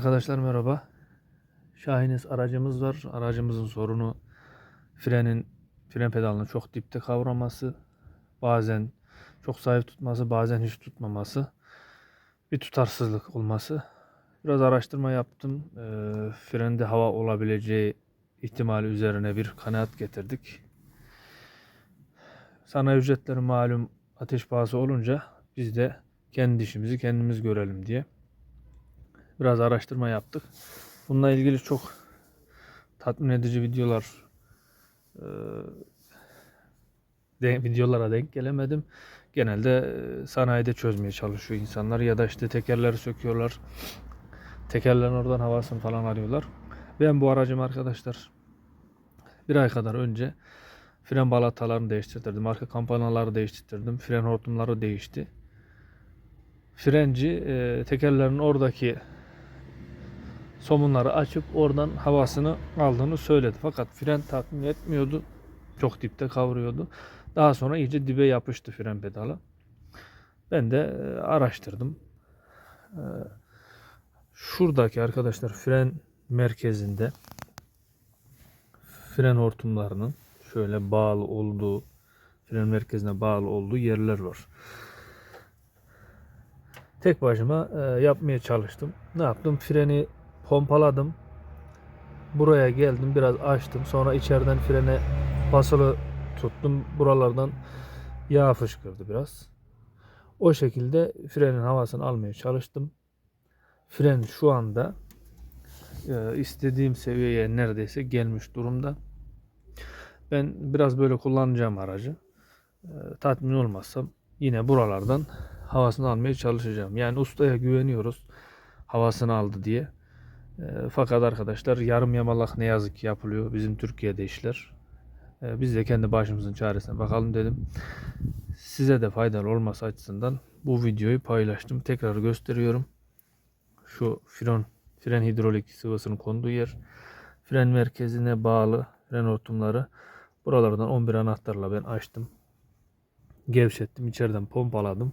Arkadaşlar merhaba. Şahiniz aracımız var. Aracımızın sorunu frenin fren pedalını çok dipte kavraması, bazen çok zayıf tutması, bazen hiç tutmaması, bir tutarsızlık olması. Biraz araştırma yaptım. Ee, frende hava olabileceği ihtimali üzerine bir kanaat getirdik. Sanayi ücretleri malum ateş pahası olunca biz de kendi işimizi kendimiz görelim diye biraz araştırma yaptık. Bununla ilgili çok tatmin edici videolar e, de, videolara denk gelemedim. Genelde e, sanayide çözmeye çalışıyor insanlar ya da işte tekerleri söküyorlar. Tekerlerin oradan havasını falan arıyorlar. Ben bu aracım arkadaşlar bir ay kadar önce fren balatalarını değiştirdim. Arka kampanaları değiştirdim. Fren hortumları değişti. Frenci e, tekerlerin oradaki somunları açıp oradan havasını aldığını söyledi. Fakat fren tatmin etmiyordu. Çok dipte kavuruyordu. Daha sonra iyice dibe yapıştı fren pedalı. Ben de e, araştırdım. E, Şuradaki arkadaşlar fren merkezinde fren hortumlarının şöyle bağlı olduğu fren merkezine bağlı olduğu yerler var. Tek başıma e, yapmaya çalıştım. Ne yaptım? Freni pompaladım. Buraya geldim biraz açtım. Sonra içeriden frene basılı tuttum. Buralardan yağ fışkırdı biraz. O şekilde frenin havasını almaya çalıştım. Fren şu anda e, istediğim seviyeye neredeyse gelmiş durumda. Ben biraz böyle kullanacağım aracı. E, tatmin olmazsam yine buralardan havasını almaya çalışacağım. Yani ustaya güveniyoruz havasını aldı diye. E, fakat arkadaşlar yarım yamalak ne yazık ki yapılıyor bizim Türkiye'de işler. E, biz de kendi başımızın çaresine bakalım dedim. Size de faydalı olması açısından bu videoyu paylaştım. Tekrar gösteriyorum. Şu fren, fren hidrolik sıvısının konduğu yer. Fren merkezine bağlı fren hortumları. Buralardan 11 anahtarla ben açtım. Gevşettim. içeriden pompaladım.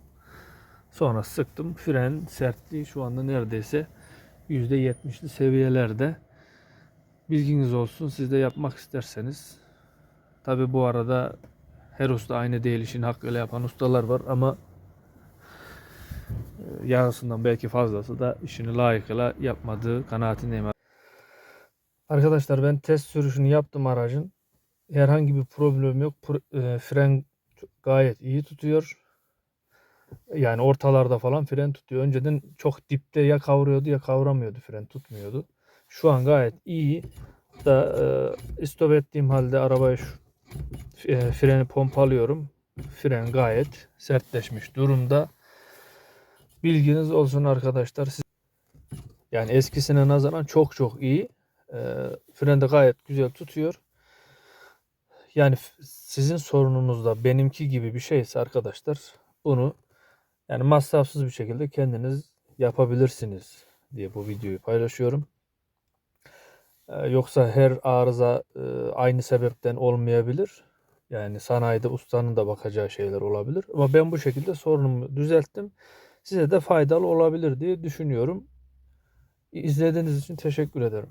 Sonra sıktım. Fren sertliği şu anda neredeyse %70'li seviyelerde. Bilginiz olsun. Siz de yapmak isterseniz. Tabi bu arada her usta aynı değil. işin hakkıyla yapan ustalar var ama e, yarısından belki fazlası da işini layıkıyla yapmadığı kanaatindeyim. Arkadaşlar ben test sürüşünü yaptım aracın. Herhangi bir problem yok. E, Fren gayet iyi tutuyor. Yani ortalarda falan fren tutuyor. Önceden çok dipte ya kavuruyordu ya kavramıyordu fren tutmuyordu. Şu an gayet iyi. Da e, istop ettiğim halde arabayı şu, e, freni pompalıyorum. Fren gayet sertleşmiş durumda. Bilginiz olsun arkadaşlar. Siz- Yani eskisine nazaran çok çok iyi. E, fren de gayet güzel tutuyor. Yani sizin sorununuz da benimki gibi bir şeyse arkadaşlar bunu yani masrafsız bir şekilde kendiniz yapabilirsiniz diye bu videoyu paylaşıyorum. Ee, yoksa her arıza e, aynı sebepten olmayabilir. Yani sanayide ustanın da bakacağı şeyler olabilir. Ama ben bu şekilde sorunumu düzelttim. Size de faydalı olabilir diye düşünüyorum. İzlediğiniz için teşekkür ederim.